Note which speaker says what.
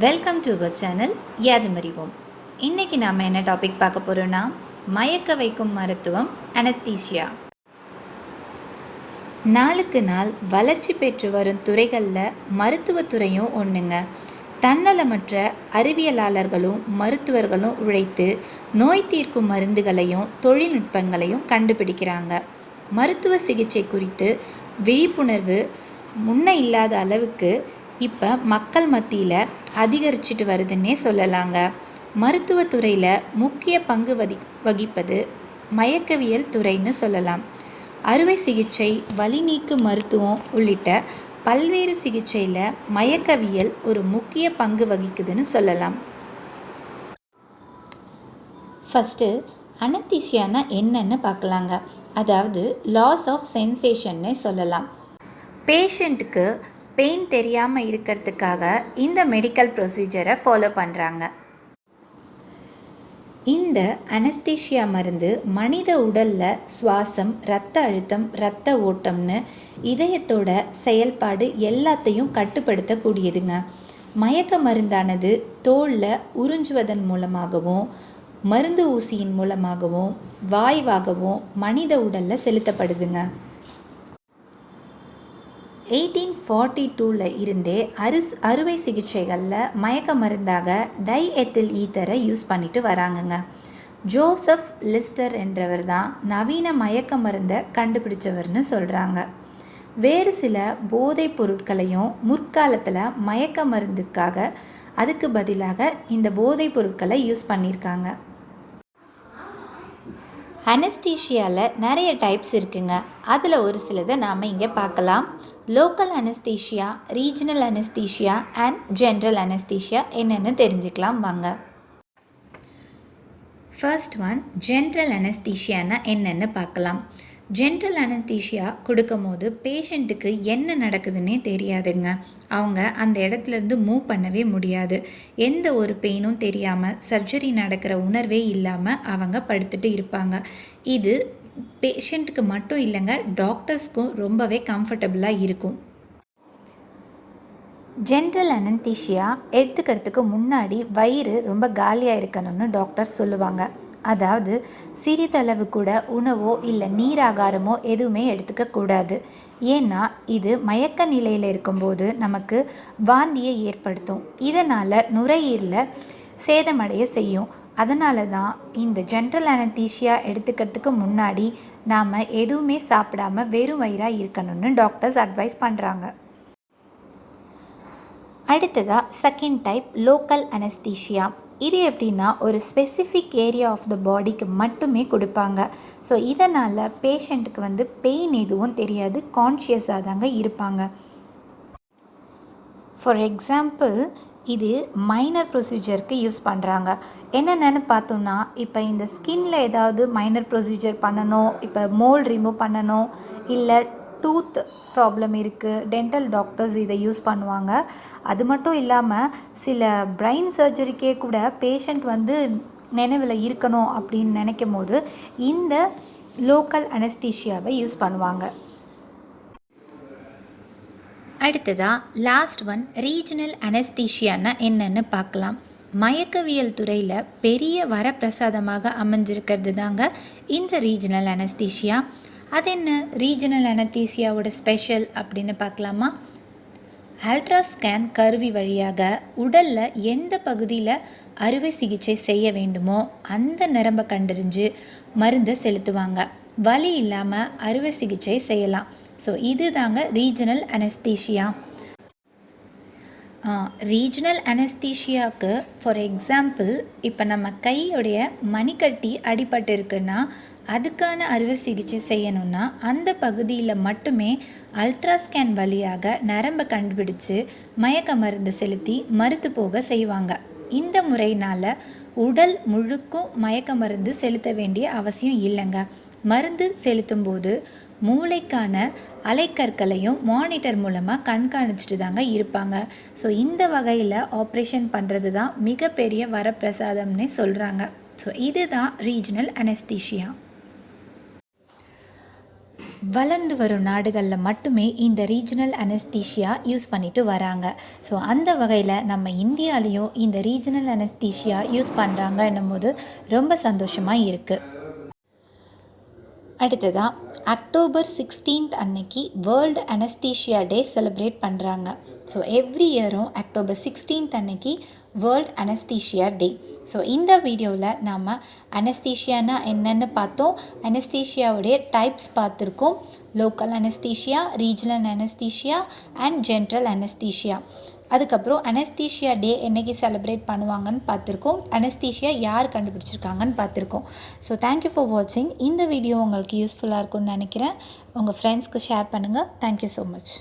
Speaker 1: Welcome to our channel Yaadhumarivom இன்றைக்கி நாம் என்ன டாபிக் பார்க்க போகிறோன்னா மயக்க வைக்கும் மருத்துவம் அனத்தீசியா நாளுக்கு நாள் வளர்ச்சி பெற்று வரும் துறைகளில் மருத்துவத்துறையும் ஒன்றுங்க தன்னலமற்ற அறிவியலாளர்களும் மருத்துவர்களும் உழைத்து நோய் தீர்க்கும் மருந்துகளையும் தொழில்நுட்பங்களையும் கண்டுபிடிக்கிறாங்க. மருத்துவ சிகிச்சை குறித்து விழிப்புணர்வு முன்ன இல்லாத அளவுக்கு இப்போ மக்கள் மத்தியில் அதிகரிச்சிட்டு வருதுன்னே சொல்லலாங்க. மருத்துவத்துறையில் முக்கிய பங்கு வதி வகிப்பது மயக்கவியல் துறைன்னு சொல்லலாம். அறுவை சிகிச்சை வலி நீக்கு மருத்துவம் உள்ளிட்ட பல்வேறு சிகிச்சையில் மயக்கவியல் ஒரு முக்கிய பங்கு வகிக்குதுன்னு சொல்லலாம். ஃபஸ்ட்டு அனத்தீசியானா என்னன்னு பார்க்கலாங்க அதாவது லாஸ் ஆஃப் சென்சேஷன்னே சொல்லலாம். பேஷண்ட்டுக்கு பெயின் தெரியாமல் இருக்கிறதுக்காக இந்த மெடிக்கல் ப்ரொசீஜரை ஃபாலோ பண்ணுறாங்க இந்த அனஸ்தீஷியா மருந்து மனித உடலில் சுவாசம் இரத்த அழுத்தம் இரத்த ஓட்டம்னு இதயத்தோட செயல்பாடு எல்லாத்தையும் கட்டுப்படுத்தக்கூடியதுங்க. மயக்க மருந்தானது தோலில் உறிஞ்சுவதன் மூலமாகவும் மருந்து ஊசியின் மூலமாகவும் வாய்வாகவும் மனித உடலில் செலுத்தப்படுதுங்க. எயிட்டீன் ஃபார்ட்டி டூவில் இருந்தே அரிஸ் அறுவை சிகிச்சைகளில் மயக்க மருந்தாக டை எத்தில் ஈத்தரை யூஸ் பண்ணிட்டு வராங்கங்க. ஜோசப் லிஸ்டர் என்றவர் தான் நவீன மயக்க மருந்தை கண்டுபிடிச்சவர்னு சொல்கிறாங்க வேறு சில போதைப் பொருட்களையும் முற்காலத்தில் மயக்க மருந்துக்காக அதுக்கு பதிலாக இந்த போதைப் பொருட்களை யூஸ் பண்ணியிருக்காங்க அனஸ்தீஷியாவில் நிறைய டைப்ஸ் இருக்குங்க. அதில் ஒரு சிலதை நாம் இங்கே பார்க்கலாம். Local anaesthesia regional anaesthesia and general anaesthesia என்னென்னு தெரிஞ்சுக்கலாம் வாங்க. ஃபர்ஸ்ட் ஒன் ஜென்ரல் அனஸ்தீஷியானா என்னென்னு பார்க்கலாம். ஜென்ரல் அனஸ்தீஷியா கொடுக்கும் போது பேஷண்ட்டுக்கு என்ன நடக்குதுன்னே தெரியாதுங்க. அவங்க அந்த இடத்துலேருந்து மூவ் பண்ணவே முடியாது. எந்த ஒரு பெயினும் தெரியாமல் சர்ஜரி நடக்கிற உணர்வே இல்லாமல் அவங்க படுத்துட்டு இருப்பாங்க. இது பேஷண்ட்டுக்கு மட்டும் இல்லைங்க டாக்டர்ஸ்க்கும் ரொம்பவே கம்ஃபர்டபுளாக இருக்கும். ஜென்ரல் அனந்தீஷியா எடுத்துக்கிறதுக்கு முன்னாடி வயிறு ரொம்ப காலியாக இருக்கணும்னு டாக்டர் சொல்லுவாங்க. அதாவது சிறிதளவு கூட உணவோ இல்லை நீராகாரமோ எதுவுமே எடுத்துக்கக்கூடாது ஏன்னா இது மயக்க நிலையில் இருக்கும்போது நமக்கு வாந்தியை ஏற்படுத்தும். இதனால் நுரையீரலை சேதமடைய செய்யும். அதனால தான் இந்த ஜென்ரல் அனத்தீஷியா எடுத்துக்கிறதுக்கு முன்னாடி நாம் எதுவுமே சாப்பிடாம வெறும் வயிறாக இருக்கணும்னு டாக்டர்ஸ் அட்வைஸ் பண்ணுறாங்க அடுத்ததாக செகண்ட் டைப் லோக்கல் அனஸ்தீஷியா இது எப்படின்னா ஒரு ஸ்பெசிஃபிக் ஏரியா ஆஃப் த பாடிக்கு மட்டுமே கொடுப்பாங்க. ஸோ இதனால் பேஷண்ட்டுக்கு வந்து பெயின் எதுவும் தெரியாது கான்ஷியஸாக தாங்க இருப்பாங்க. ஃபார் எக்ஸாம்பிள் இது மைனர் ப்ரொசீஜருக்கு யூஸ் பண்ணுறாங்க என்னென்னு பார்த்தோம்னா இப்போ இந்த ஸ்கின்ல ஏதாவது மைனர் ப்ரொசீஜர் பண்ணணும் இப்போ மோல் ரிமூவ் பண்ணணும் இல்லை டூத் ப்ராப்ளம் இருக்குது டென்டல் டாக்டர்ஸ் இதை யூஸ் பண்ணுவாங்க. அது மட்டும் இல்லாமல் சில பிரெயின் சர்ஜரிக்கே கூட பேஷண்ட் வந்து நினைவில் இருக்கணும் அப்படின்னு நினைக்கும் போது இந்த லோக்கல் அனஸ்தீஷியாவை யூஸ் பண்ணுவாங்க. அடுத்ததாக லாஸ்ட் ஒன் ரீஜனல் அனஸ்தீஷியானா என்னன்னு பார்க்கலாம். மயக்கவியல் துறையில் பெரிய வரப்பிரசாதமாக அமைஞ்சிருக்கிறது தாங்க இந்த ரீஜனல் அனஸ்தீஷியா அது என்ன? ரீஜனல் அனஸ்தீஷியாவோட ஸ்பெஷல் அப்படின்னு பார்க்கலாமா? அல்ட்ரா ஸ்கேன் கருவி வழியாக உடலில் எந்த பகுதியில் அறுவை சிகிச்சை செய்ய வேண்டுமோ அந்த நரம்பை கண்டறிஞ்சு மருந்தை செலுத்துவாங்க. வலி இல்லாமல் அறுவை சிகிச்சை செய்யலாம். ஸோ இது தாங்க ரீஜனல் அனஸ்தீஷியா ரீஜனல் அனஸ்தீஷியாவுக்கு ஃபார் எக்ஸாம்பிள் இப்போ நம்ம கையுடைய மணிக்கட்டி அடிபட்டிருக்குன்னா அதுக்கான அறுவை சிகிச்சை செய்யணும்னா அந்த பகுதியில் மட்டுமே அல்ட்ராஸ்கேன் வழியாக நரம்பை கண்டுபிடிச்சு மயக்க மருந்து செலுத்தி மறுத்து போக செய்வாங்க. இந்த முறையினால் உடல் முழுக்கும் மயக்க மருந்து செலுத்த வேண்டிய அவசியம் இல்லைங்க. மருந்து செலுத்தும் போது மூளைக்கான அலைக்கற்களையும் மானிட்டர் மூலமாக கண்காணிச்சுட்டு தாங்க இருப்பாங்க. ஸோ இந்த வகையில் ஆப்ரேஷன் பண்ணுறது தான் மிகப்பெரிய வரப்பிரசாதம்னே சொல்கிறாங்க ஸோ இதுதான் ரீஜனல் அனஸ்தீஷியா வளர்ந்து வரும் நாடுகளில் மட்டுமே இந்த ரீஜனல் அனஸ்தீஷியா யூஸ் பண்ணிட்டு வராங்க. ஸோ அந்த வகையில் நம்ம இந்தியாலேயும் இந்த ரீஜனல் அனஸ்தீஷியா யூஸ் பண்ணுறாங்கன்னும் போது ரொம்ப சந்தோஷமாக இருக்குது அடுத்ததாக அக்டோபர் சிக்ஸ்டீன்த் அன்னைக்கு வேர்ல்டு அனஸ்தீஷியா டே செலிப்ரேட் பண்ணுறாங்க ஸோ எவ்ரி இயரும் அக்டோபர் சிக்ஸ்டீன்த் அன்னைக்கு வேர்ல்ட் அனஸ்தீஷியா டே ஸோ இந்த வீடியோவில் நாம் அனஸ்தீஷியானா என்னென்னு பார்த்தோம். அனஸ்தீஷியாவுடைய டைப்ஸ் பார்த்துருக்கோம். Local anaesthesia regional anaesthesia and general anaesthesia அதுக்கப்புறம் அனஸ்தீஷியா டே என்னைக்கு செலிப்ரேட் பண்ணுவாங்கன்னு பார்த்துருக்கோம். அனஸ்தீஷியா யார் கண்டுபிடிச்சிருக்காங்கன்னு பார்த்துருக்கோம். ஸோ தேங்க்யூ ஃபார் வாட்சிங் இந்த வீடியோ உங்களுக்கு யூஸ்ஃபுல்லாக இருக்கும்னு நினைக்கிறேன். உங்கள் ஃப்ரெண்ட்ஸ்க்கு ஷேர் பண்ணுங்கள் தேங்க்யூ ஸோ மச்